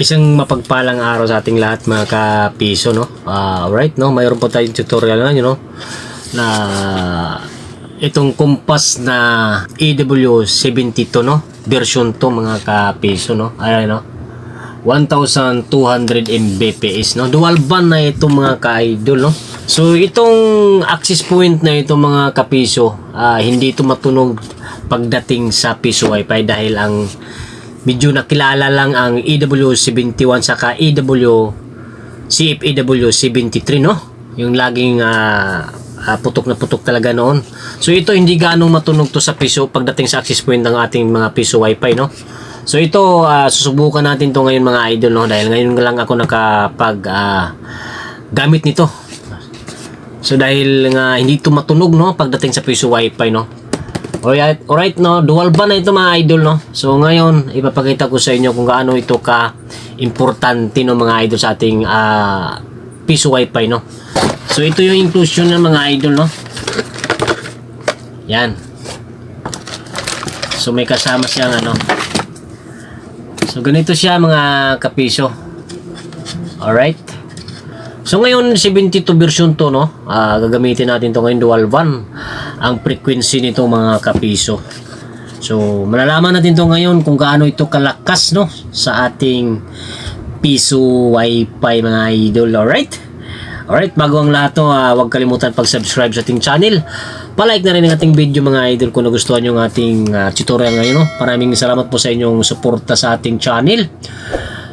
Isang mapagpalang araw sa ating lahat mga kapiso no. Ah, alright no, mayroon po tayong tutorial na you know na itong kumpas na EW72 no, version 2 mga kapiso no. Ayan no. 1,200 Mbps no. Dual band na ito mga ka-idol no. So itong access point na ito mga kapiso, ah, hindi ito matunog pagdating sa piso wifi dahil ang medyo nakilala lang ang EW71 saka EW CFEW73 no? Yung laging ah, putok na putok talaga noon. So ito hindi ganong matunog to sa piso pagdating sa access point ng ating mga piso wifi no? So ito ah, susubukan natin to ngayon mga idol no? Dahil ngayon lang ako nakapag ah, gamit nito. So dahil nga hindi to matunog no? Pagdating sa piso wifi no Alright, alright no, dual band na ito mga idol no. So ngayon, ipapakita ko sa inyo kung gaano ito ka importante no mga idol sa ating ah, piso wifi no. So ito yung inclusion ng mga idol no. Yan. So may kasama siyang ano. So ganito siya mga kapiso. Alright. So ngayon 72 version to no. Ah, gagamitin natin to ngayon dual band. Ang frequency nito mga kapiso. So malalaman natin to ngayon kung gaano ito kalakas no sa ating piso wifi mga idol. Alright? Alright, bago ang lahat to, ah, huwag kalimutan pag-subscribe sa ating channel. Palike na rin ang ating video mga idol kung nagustuhan nyo ang ating ah, tutorial ngayon. No? Maraming salamat po sa inyong suporta sa ating channel.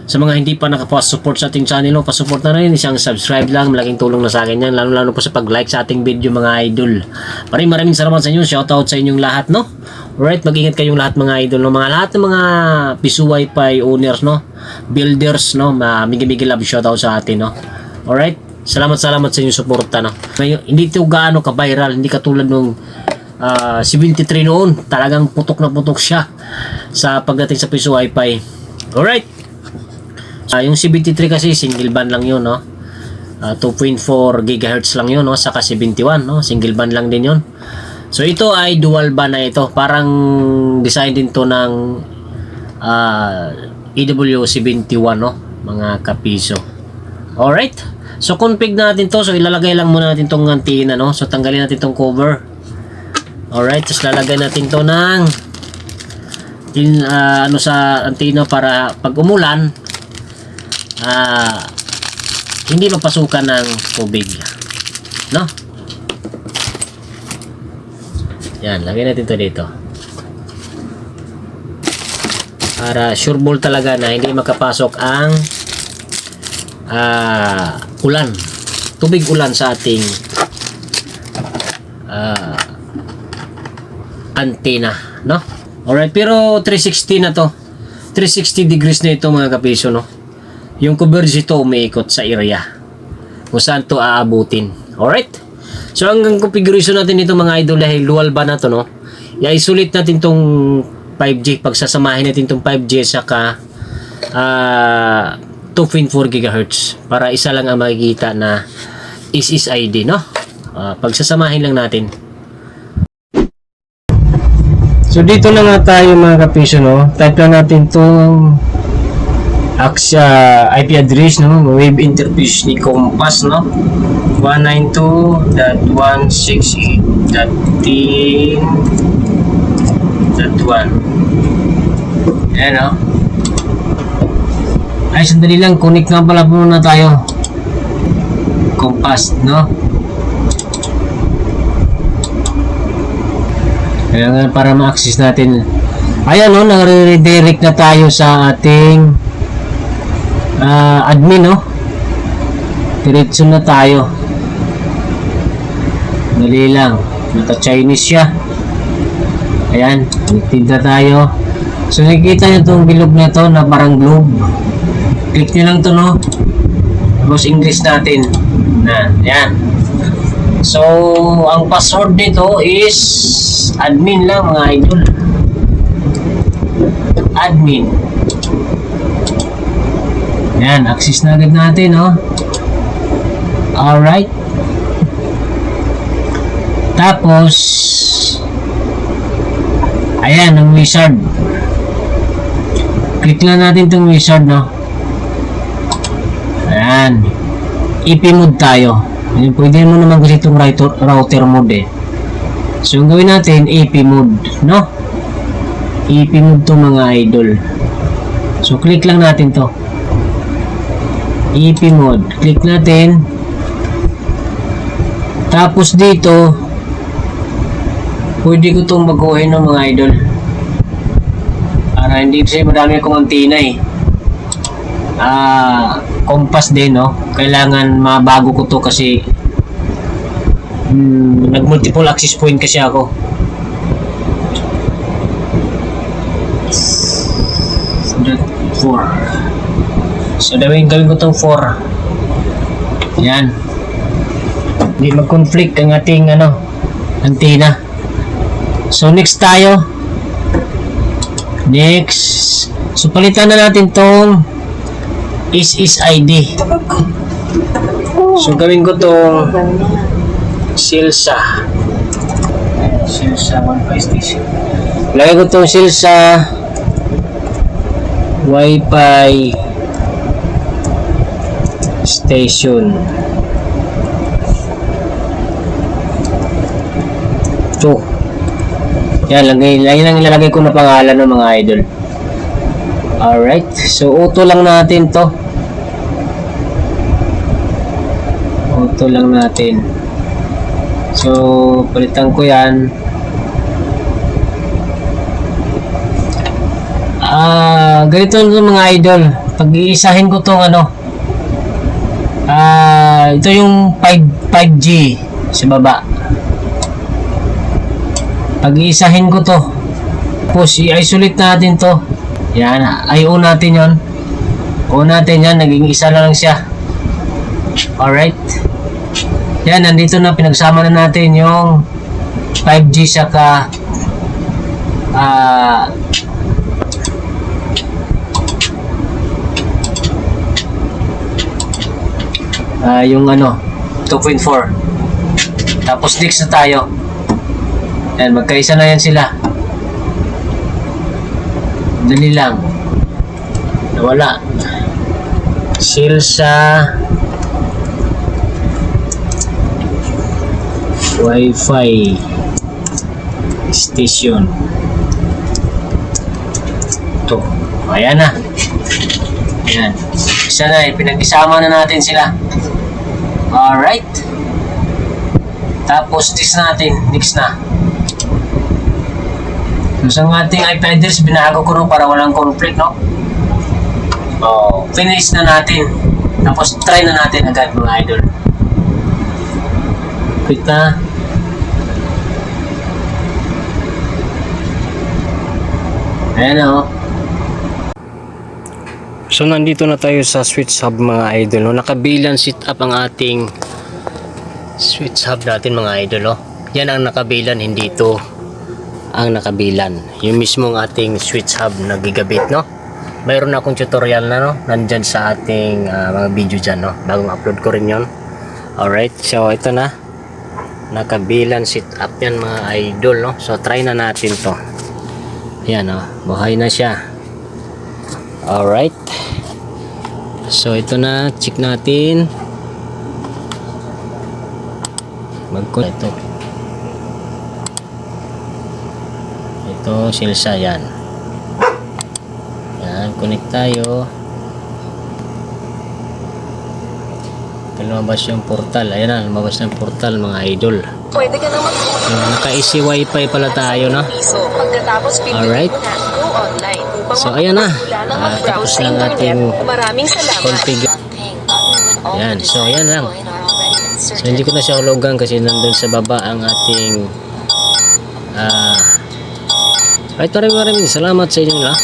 Sa mga hindi pa nakapasupport sa ating channel, pasupport na rin. Isang subscribe lang, malaking tulong na sa akin yan. Lalo-lalo po sa pag-like sa ating video mga idol. Maraming maraming salamat sa inyo. Shoutout sa inyong lahat, no? Alright, mag-ingat kayong lahat mga idol, no? Mga lahat ng mga piso wifi owners, no? Builders, no? Migi-migi love shoutout sa atin, no? Alright? Salamat salamat sa inyong suporta, no? Ngayon, hindi ito gaano ka-viral, hindi katulad nung ah, 73 noon. Talagang putok na putok siya sa pagdating sa piso wifi. Alright? Ah, yung C23 kasi single band lang yun, no? Ah, 2.4 GHz lang yun, no? Saka 71, no? Single band lang din yun. So ito ay dual band na ito. Parang design din to ng ah, EW71, no? Mga kapiso. Alright. So config natin to. So ilalagay lang muna natin tong antenna, no? So tanggalin natin tong cover. Alright. Tapos lalagay natin to ng in, ah, ano sa antenna para pag umulan ah hindi mapasukan ng tubig. No? Yan, lagyan natin to dito. Para sure ball talaga na hindi makapasok ang ah ulan. Tubig ulan sa ating ah antena, no? Alright, pero 360 na to. 360 degrees na ito mga kapiso, no? Yung coverage ito umiikot sa area kung saan to aabutin. Alright? So hanggang configuration natin ito mga idol dahil dual ba na to no? I-isolate natin tong 5G pagsasamahin natin tong 5G saka ah 2.4 GHz para isa lang ang makikita na is is ID no? Ah, pagsasamahin lang natin. So dito na nga tayo mga kapiso no. Type lang natin tong Axia IP address no? Web interface ni Compass no? 192.168.10.1 Ayan no? Ay sandali lang. Connect nga pala muna tayo. Compass no? Kaya nga para ma-access natin. Ayan no? Nare-redirect na tayo sa ating ah, admin no diretso na tayo. Dali lang. Naka Chinese siya. Ayan connected tayo. So nakikita nyo itong bilog na to na parang globe. Click nyo lang to no? Tapos English natin. Na ayan. So ang password nito is admin lang mga idol. Admin yan, access na agad natin, no? Alright. Tapos, ayan, ang wizard. Click lang natin itong wizard, no? Yan. EP mode tayo. Yan, Pwede mo naman kasi itong router, mode eh. So, ang gawin natin, AP mode, no? AP mode to mga idol. So, click lang natin to. EP mode. Click natin. Tapos dito, pwede ko itong baguhin ng mga idol. Para hindi kasi marami akong antina eh. Ah, compass din, no? Kailangan mabago ko to kasi hmm, nag-multiple access point kasi ako. That 4. So, gawin, gawin ko tong 4. Yan. Hindi mag-conflict ang ating ano, antenna. So, next tayo. Next. So, palitan na natin tong is is ID. So, gawin ko tong Silsa. Silsa 1 station. Lagay ko tong Silsa Wi-Fi station. So, yan, lagay, lagay lang ilalagay ko na pangalan ng mga idol. Alright, so auto lang natin to. Auto lang natin. So, palitan ko yan. Ah, ganito yung mga idol. Pag-iisahin ko tong ano. Ah, ito yung 5 5G sa baba. Pag-iisahin ko to. Tapos i-isolate natin to. Yan, ay o natin yon. O natin yan, naging isa na lang siya. Alright. Yan, nandito na, pinagsama na natin yung 5G saka ah ah yung ano 2.4 tapos next na tayo. Yan magkaisa na yan sila. Dali lang. Nawala Silsa Wi-Fi station. To ayan na. Ayan. Isa na eh. Pinag-isama na natin sila alright. Tapos this natin. Next na. So sa ating iPaders binago ko rin para walang conflict no? Oh finish na natin. Tapos try na natin agad mga idol. Quit na. Ayan o. So nandito na tayo sa switch hub mga idol. No? Nakabilan sit up ang ating switch hub natin mga idol. Oh. Yan ang nakabilan, hindi ito ang nakabilan. Yung mismong ating switch hub na gigabit. No? Mayroon akong tutorial na no? nandyan sa ating ah, mga video dyan. No? Bagong upload ko rin yon. Alright, so ito na. Nakabilan sit up yan mga idol. No? So try na natin to. Yan oh, buhay na siya. Alright. So ito na, check natin. Magko ito. Ito, silsa yan. Yan, connect tayo. Lumabas yung portal. Ayan na, lumabas na yung portal mga idol. Pwede ka na mag-uwi So, naka-easy wifi pala tayo, no? Pagkatapos Alright. So, ayan na. ng mag-browse tapos internet. ating configure. Yan, so ayan lang. So hindi ko na siya hulugan kasi nandun sa baba ang ating ah Right, maraming maraming salamat sa inyo lahat.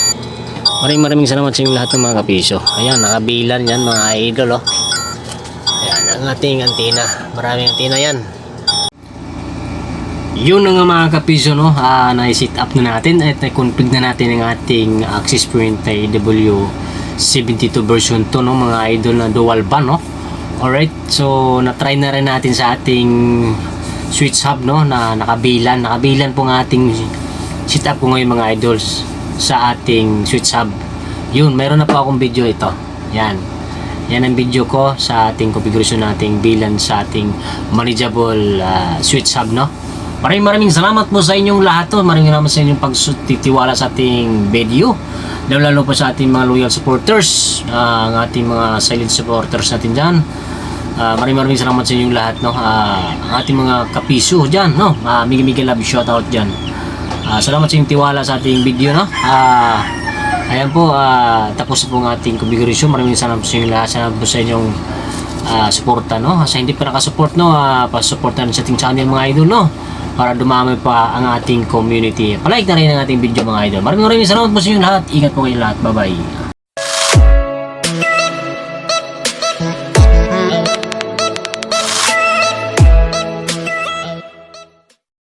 Maraming maraming salamat sa inyo lahat ng mga kapiso. Ayan, nakabilan yan mga idol oh. Ayan, ang ating antina. Maraming antina yan. Yun na nga mga kapiso no, ah, na-set up na natin at na-config na natin ang ating access point ay W72 version 2 no, mga idol na dual ban no. Alright, so na-try na rin natin sa ating switch hub no, na nakabilan. Nakabilan po ang ating setup ko ngayon mga idols sa ating switch hub. Yun, meron na po akong video ito. Yan. Yan ang video ko sa ating configuration nating bilan sa ating manageable ah, switch hub, no? Maraming maraming salamat po sa inyong lahat to. Maraming salamat sa inyong pagtitiwala sa ating video. Lalo lalo po sa ating mga loyal supporters, ah, ang ating mga silent supporters natin dyan. Ah, maraming maraming salamat sa inyong lahat, no? Ah, ang ating mga kapiso dyan, no? Uh, Migi Migi love shoutout dyan. Ah, salamat sa inyong tiwala sa ating video, no? Ah, ayan po, ah, tapos po ang ating configuration. Maraming salamat sa inyong lahat. Salamat po sa inyong ah, suporta, no? Sa hindi pa nakasupport, no? Uh, pasuportan sa ating channel, mga idol, no? Para dumami pa ang ating community. Palike na rin ang ating video, mga idol. Maraming maraming salamat po sa inyong lahat. Ingat po kayo lahat. Bye-bye.